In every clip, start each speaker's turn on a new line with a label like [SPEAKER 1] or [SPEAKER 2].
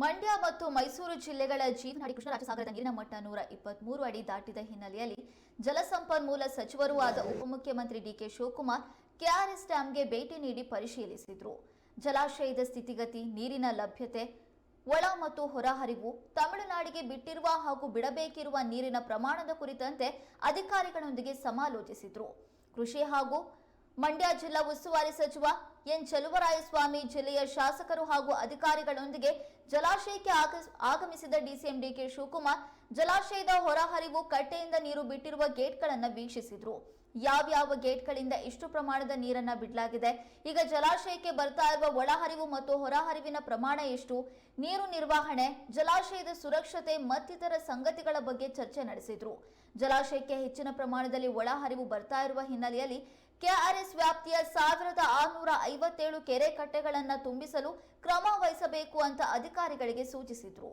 [SPEAKER 1] ಮಂಡ್ಯ ಮತ್ತು ಮೈಸೂರು ಜಿಲ್ಲೆಗಳ ಜೀವನಾಡಿ ಕೃಷ್ಣರಾಜಸಾಗರದ ನೀರಿನ ಮಟ್ಟ ನೂರ ಇಪ್ಪತ್ಮೂರು ಅಡಿ ದಾಟಿದ ಹಿನ್ನೆಲೆಯಲ್ಲಿ ಜಲಸಂಪನ್ಮೂಲ ಸಚಿವರೂ ಆದ ಉಪಮುಖ್ಯಮಂತ್ರಿ ಡಿಕೆ ಶಿವಕುಮಾರ್ ಕೆಆರ್ಎಸ್ ಡ್ಯಾಂಗೆ ಭೇಟಿ ನೀಡಿ ಪರಿಶೀಲಿಸಿದರು. ಜಲಾಶಯದ ಸ್ಥಿತಿಗತಿ, ನೀರಿನ ಲಭ್ಯತೆ, ಒಳ ಮತ್ತು ಹೊರಹರಿವು ತಮಿಳುನಾಡಿಗೆ ಬಿಟ್ಟಿರುವ ಹಾಗೂ ಬಿಡಬೇಕಿರುವ ನೀರಿನ ಪ್ರಮಾಣದ ಕುರಿತಂತೆ ಅಧಿಕಾರಿಗಳೊಂದಿಗೆ ಸಮಾಲೋಚಿಸಿದರು. ಕೃಷಿ ಹಾಗೂ ಮಂಡ್ಯ ಜಿಲ್ಲಾ ಉಸ್ತುವಾರಿ ಸಚಿವ ಎನ್ ಚಲುವರಾಯಸ್ವಾಮಿ ಜಿಲ್ಲೆಯ ಶಾಸಕರು ಹಾಗೂ ಅಧಿಕಾರಿಗಳೊಂದಿಗೆ ಜಲಾಶಯಕ್ಕೆ ಆಗ- ಆಗಮಿಸಿದ ಡಿಸಿಎಂ ಡಿಕೆ ಶಿವಕುಮಾರ್, ಜಲಾಶಯದ ಹೊರಹರಿವು ಕಟ್ಟೆಯಿಂದ ನೀರು ಬಿಟ್ಟಿರುವ ಗೇಟ್ಗಳನ್ನು ವೀಕ್ಷಿಸಿದ್ರು. ಯಾವ್ಯಾವ ಗೇಟ್ಗಳಿಂದ ಎಷ್ಟು ಪ್ರಮಾಣದ ನೀರನ್ನ ಬಿಡಲಾಗಿದೆ? ಈಗ ಜಲಾಶಯಕ್ಕೆ ಬರ್ತಾ ಇರುವ ಒಳಹರಿವು ಮತ್ತು ಹೊರಹರಿವಿನ ಪ್ರಮಾಣ ಎಷ್ಟು? ನೀರು ನಿರ್ವಹಣೆ, ಜಲಾಶಯದ ಸುರಕ್ಷತೆ ಮತ್ತಿತರ ಸಂಗತಿಗಳ ಬಗ್ಗೆ ಚರ್ಚೆ ನಡೆಸಿದ್ರು. ಜಲಾಶಯಕ್ಕೆ ಹೆಚ್ಚಿನ ಪ್ರಮಾಣದಲ್ಲಿ ಒಳಹರಿವು ಬರ್ತಾ ಇರುವ ಹಿನ್ನೆಲೆಯಲ್ಲಿ ಕೆಆರ್ಎಸ್ ವ್ಯಾಪ್ತಿಯ ಸಾವಿರದ ಆರುನೂರ ಐವತ್ತೇಳು ಕೆರೆ ಕಟ್ಟೆಗಳನ್ನು ತುಂಬಿಸಲು ಕ್ರಮ ವಹಿಸಬೇಕು ಅಂತ ಅಧಿಕಾರಿಗಳಿಗೆ ಸೂಚಿಸಿದ್ರು.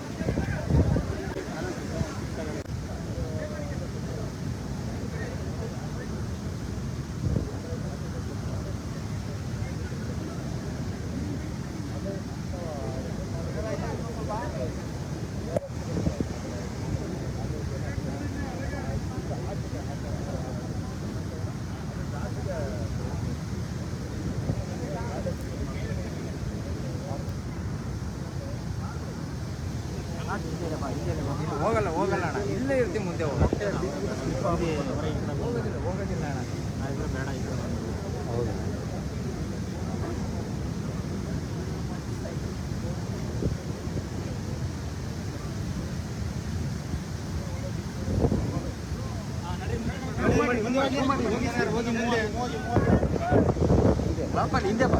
[SPEAKER 2] ಹೋಗಲ್ಲ ಹೋಗಲ್ಲ ಅಣ್ಣ. ಇಲ್ಲೇ ಇರ್ತೀವಿ ಮುಂದೆ ಹೋಗೋದಿಲ್ಲ ಹೋಗೋದಿಲ್ಲ ಅಣ್ಣ.
[SPEAKER 3] ಹೌದಾ.
[SPEAKER 2] ಬಾಪಲ್ಲಿ ಹಿಂದೆ ಬಾ.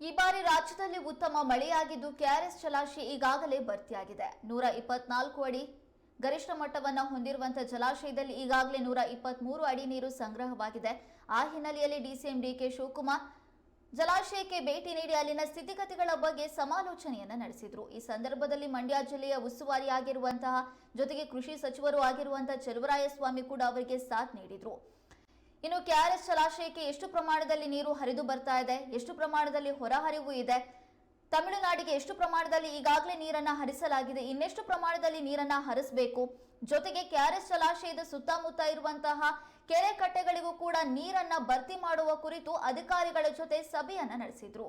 [SPEAKER 1] ಈ ಬಾರಿ ರಾಜ್ಯದಲ್ಲಿ ಉತ್ತಮ ಮಳೆಯಾಗಿದ್ದು ಕೆಆರ್ಎಸ್ ಜಲಾಶಯ ಈಗಾಗಲೇ ಭರ್ತಿಯಾಗಿದೆ. ನೂರ ಇಪ್ಪತ್ನಾಲ್ಕು ಅಡಿ ಗರಿಷ್ಠ ಮಟ್ಟವನ್ನು ಹೊಂದಿರುವಂತಹ ಜಲಾಶಯದಲ್ಲಿ ಈಗಾಗಲೇ ನೂರ ಇಪ್ಪತ್ಮೂರು ಅಡಿ ನೀರು ಸಂಗ್ರಹವಾಗಿದೆ. ಆ ಹಿನ್ನೆಲೆಯಲ್ಲಿ ಡಿಸಿಎಂ ಡಿಕೆ ಶಿವಕುಮಾರ್ ಜಲಾಶಯಕ್ಕೆ ಭೇಟಿ ನೀಡಿ ಅಲ್ಲಿನ ಸ್ಥಿತಿಗತಿಗಳ ಬಗ್ಗೆ ಸಮಾಲೋಚನೆಯನ್ನ ನಡೆಸಿದ್ರು. ಈ ಸಂದರ್ಭದಲ್ಲಿ ಮಂಡ್ಯ ಜಿಲ್ಲೆಯ ಉಸ್ತುವಾರಿಯಾಗಿರುವಂತಹ ಜೊತೆಗೆ ಕೃಷಿ ಸಚಿವರು ಆಗಿರುವಂತಹ ಚೆಲುವರಾಯಸ್ವಾಮಿ ಕೂಡ ಅವರಿಗೆ ಸಾಥ್ ನೀಡಿದ್ರು. ಇನ್ನು ಕೆಆರ್ಎಸ್ ಜಲಾಶಯಕ್ಕೆ ಎಷ್ಟು ಪ್ರಮಾಣದಲ್ಲಿ ನೀರು ಹರಿದು ಬರ್ತಾ ಇದೆ? ಎಷ್ಟು ಪ್ರಮಾಣದಲ್ಲಿ ಹೊರಹರಿವು ಇದೆ? ತಮಿಳುನಾಡಿಗೆ ಎಷ್ಟು ಪ್ರಮಾಣದಲ್ಲಿ ಈಗಾಗಲೇ ನೀರನ್ನ ಹರಿಸಲಾಗಿದೆ? ಇನ್ನೆಷ್ಟು ಪ್ರಮಾಣದಲ್ಲಿ ನೀರನ್ನ ಹರಿಸಬೇಕು? ಜೊತೆಗೆ ಕೆಆರ್ಎಸ್ ಜಲಾಶಯದ ಸುತ್ತಮುತ್ತ ಇರುವಂತಹ ಕೆರೆ ಕಟ್ಟೆಗಳಿಗೂ ಕೂಡ ನೀರನ್ನ ಭರ್ತಿ ಮಾಡುವ ಕುರಿತು ಅಧಿಕಾರಿಗಳ ಜೊತೆ ಸಭೆಯನ್ನ ನಡೆಸಿದ್ರು.